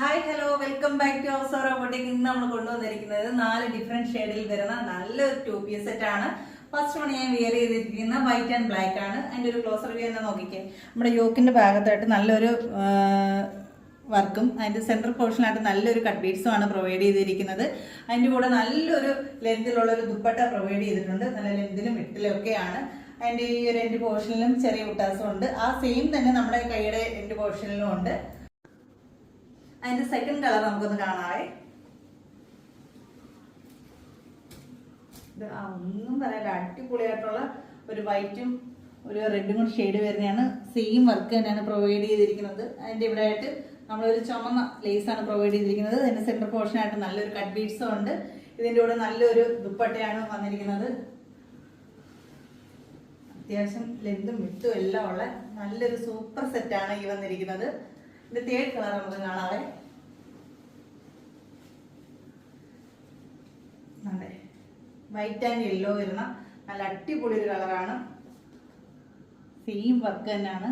Hi hello welcome back to our robotic ഇന്ന് നമ്മൾ കൊണ്ടുവന്നിരിക്കുന്നത് നാല് ഡിഫറെന്റ് ഷെയ്ഡിൽ വരുന്ന നല്ലൊരു ടു പീസ് സെറ്റ് ആണ്. ഫസ്റ്റ് വൺ ഞാൻ വിയർ ചെയ്തിരിക്കുന്ന വൈറ്റ് ആൻഡ് ബ്ലാക്ക് ആണ്. അതിന്റെ ഒരു ക്ലോസർ വ്യൂ തന്നെ നോക്കിക്കേ. നമ്മുടെ യോക്കിന്റെ ഭാഗത്തായിട്ട് നല്ലൊരു വർക്കും അതിന്റെ സെൻട്രൽ പോർഷനായിട്ട് നല്ലൊരു കട്ട് ബീഡ്സും ആണ് പ്രൊവൈഡ് ചെയ്തിരിക്കുന്നത്. അതിന്റെ കൂടെ നല്ലൊരു ലെങ്തിലുള്ള ഒരു ദുപ്പട്ട പ്രൊവൈഡ് ചെയ്തിട്ടുണ്ട്. നല്ല ലെങ്തിലും വിട്ടിലും ഒക്കെയാണ് അതിന്റെ ഈ ഒരു പോർഷനിലും ചെറിയ വ്യത്യാസം ഉണ്ട് ആ സെയിം തന്നെ നമ്മുടെ കൈയുടെ എൻഡ് പോർഷനിലും ഉണ്ട്. അതിന്റെ സെക്കൻഡ് കളർ നമുക്കൊന്ന് കാണാവേ. ഒന്നും പറയാനില്ല അടിപൊളിയായിട്ടുള്ള ഒരു വൈറ്റും ഒരു റെഡും കൂടി ഷെയ്ഡ് വരുന്നതാണ്. സെയിം വർക്ക് തന്നെയാണ് പ്രൊവൈഡ് ചെയ്തിരിക്കുന്നത്. അതിന്റെ ഇവിടെ ആയിട്ട് നമ്മളൊരു ചുമന്ന ലേസ് ആണ് പ്രൊവൈഡ് ചെയ്തിരിക്കുന്നത്. അതിന്റെ സെന്റർ പോർഷൻ ആയിട്ട് നല്ലൊരു കട്ട് ബീഡ്സും ഉണ്ട്. ഇതിന്റെ കൂടെ നല്ലൊരു ദുപ്പട്ടയാണ് വന്നിരിക്കുന്നത്. അത്യാവശ്യം ലെന്തും വിട്ടും എല്ലാം ഉള്ള നല്ലൊരു സൂപ്പർ സെറ്റാണ് ഈ വന്നിരിക്കുന്നത്. ഇത് തേർഡ് കളർ നമുക്ക് കാണാവേ അതെ. വൈറ്റ് ആൻഡ് യെല്ലോ വരുന്ന നല്ല അടിപൊളി ഒരു കളറാണ് സെയിം വർക്ക് തന്നെയാണ്.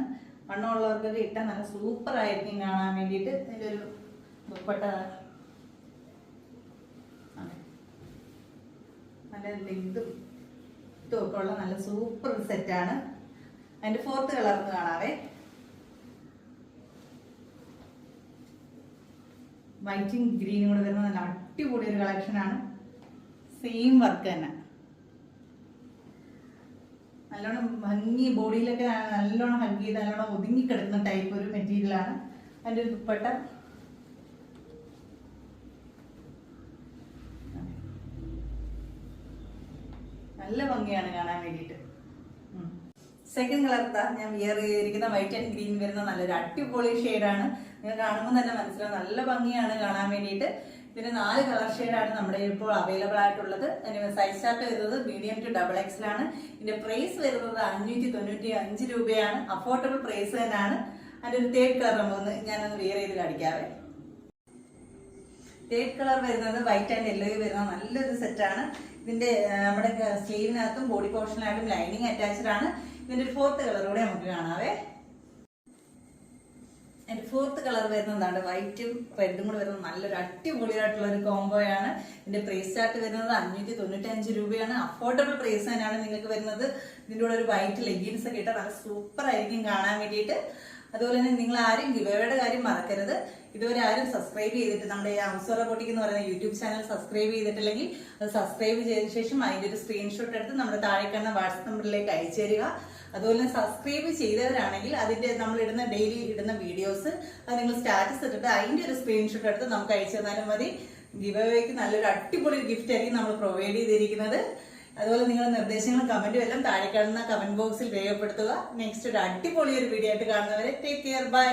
വണ്ണമുള്ളവർക്കൊക്കെ ഇട്ടാൽ നല്ല സൂപ്പർ ആയിരിക്കും കാണാൻ വേണ്ടിയിട്ട്. ഇതിന്റെ ഒരു ദുപ്പട്ട. നല്ല ലെങ്തും ഇതും ഒക്കെ ഉള്ള നല്ല സൂപ്പർ സെറ്റാണ് അതിന്റെ ഫോർത്ത് കളർ ഒന്ന് കാണാവേ. വൈറ്റും ഗ്രീനും കൂടെ വരുന്ന നല്ല അടിപൊളി ഒരു കളക്ഷനാണ് സെയിം വർക്ക് തന്നെ. നല്ലോണം ഭംഗി ബോഡിയിലൊക്കെ നല്ലോണം ഹഗ് ചെയ്ത് നല്ലോണം ഒതുങ്ങി കിടക്കുന്ന ടൈപ്പ് ഒരു മെറ്റീരിയലാണ് അതിന്റെ ഒരു ദുപ്പട്ട. നല്ല ഭംഗിയാണ് കാണാൻ വേണ്ടിയിട്ട്. സെക്കൻഡ് കളർ ഞാൻ വിയർ ചെയ്തിരിക്കുന്ന വൈറ്റ് ആൻഡ് ഗ്രീൻ വരുന്ന നല്ലൊരു അടിപൊളി ഷെയ്ഡാണ് നിങ്ങൾ കാണുമ്പോൾ തന്നെ മനസ്സിലാവും. നല്ല ഭംഗിയാണ് കാണാൻ വേണ്ടിയിട്ട്. ഇതിന് നാല് കളർ ഷെയ്ഡാണ് നമ്മുടെ ഇപ്പോൾ അവൈലബിൾ ആയിട്ടുള്ളത്. അതിന് സൈസ് ചാർട്ട് വരുന്നത് മീഡിയം ടു ഡബിൾ എക്സിലാണ് ഇതിന്റെ പ്രൈസ് വരുന്നത് അഞ്ഞൂറ്റി തൊണ്ണൂറ്റി അഞ്ച് രൂപയാണ്. അഫോർഡബിൾ പ്രൈസ് തന്നെയാണ്. അതിന്റെ ഒരു തേർഡ് കളർ നമ്മളൊന്ന് ഞാനൊന്ന് വിയർ ചെയ്ത് കാണിക്കാവേ. തേർഡ് കളർ വരുന്നത് വൈറ്റ് ആൻഡ് യെല്ലോ വരുന്ന നല്ലൊരു സെറ്റാണ് ഇതിന്റെ നമ്മുടെ സ്ലീവിനകത്തും ബോഡി പോർഷനിലായിട്ടും ലൈനിങ് അറ്റാച്ച്ഡ് ആണ്. ഇതിന്റെ ഒരു ഫോർത്ത് കളർ കൂടെ നമുക്ക് കാണാവേ. അതിന്റെ ഫോർത്ത് കളർ വരുന്നതാണ് വൈറ്റും റെഡും കൂടെ വരുന്നത് നല്ലൊരു അടിപൊളിയായിട്ടുള്ള ഒരു കോംബോയാണ് ഇതിന്റെ പ്രൈസ് ചാർട്ട് വരുന്നത് അഞ്ഞൂറ്റി തൊണ്ണൂറ്റി അഞ്ച് രൂപയാണ്. അഫോർഡബിൾ പ്രൈസ് തന്നെയാണ് നിങ്ങൾക്ക് വരുന്നത്. ഇതിന്റെ കൂടെ ഒരു വൈറ്റ് ലെഗിൻസ് ഒക്കെ ഇട്ടാൽ നല്ല സൂപ്പർ ആയിരിക്കും കാണാൻ വേണ്ടിയിട്ട്. അതുപോലെ തന്നെ നിങ്ങൾ ആരും ഗിവയുടെ കാര്യം മറക്കരുത്. ഇതുവരെ ആരും സബ്സ്ക്രൈബ് ചെയ്തിട്ട് നമ്മുടെ ഈ അവസര പൊട്ടിക്ക് എന്ന് പറയുന്ന യൂട്യൂബ് ചാനൽ സബ്സ്ക്രൈബ് ചെയ്തിട്ടില്ലെങ്കിൽ അത് സബ്സ്ക്രൈബ് ചെയ്ത ശേഷം അതിന്റെ ഒരു സ്ക്രീൻഷോട്ട് എടുത്ത് നമ്മുടെ താഴെ കാണുന്ന വാട്സപ്പ് നമ്പറിലേക്ക് അയച്ചു തരിക അതുപോലെ തന്നെ സബ്സ്ക്രൈബ് ചെയ്തവരാണെങ്കിൽ അതിന്റെ നമ്മൾ ഇടുന്ന ഡെയിലി ഇടുന്ന വീഡിയോസ് അത് നിങ്ങൾ സ്റ്റാറ്റസ് ഇട്ടിട്ട് അതിന്റെ ഒരു സ്ക്രീൻഷോട്ട് എടുത്ത് നമുക്ക് അയച്ചു തന്നാലും മതി. ഗിവേക്ക് നല്ലൊരു അടിപൊളി ഗിഫ്റ്റ് ആയിരിക്കും നമ്മൾ പ്രൊവൈഡ് ചെയ്തിരിക്കുന്നത്. അതുപോലെ നിങ്ങളുടെ നിർദ്ദേശങ്ങളും കമന്റും എല്ലാം താഴെ കാണുന്ന കമന്റ് ബോക്സിൽ രേഖപ്പെടുത്തുക. നെക്സ്റ്റ് ഒരു അടിപൊളി ഒരു വീഡിയോ ആയിട്ട് കാണുന്നവരെ ടേക്ക് കെയർ ബൈ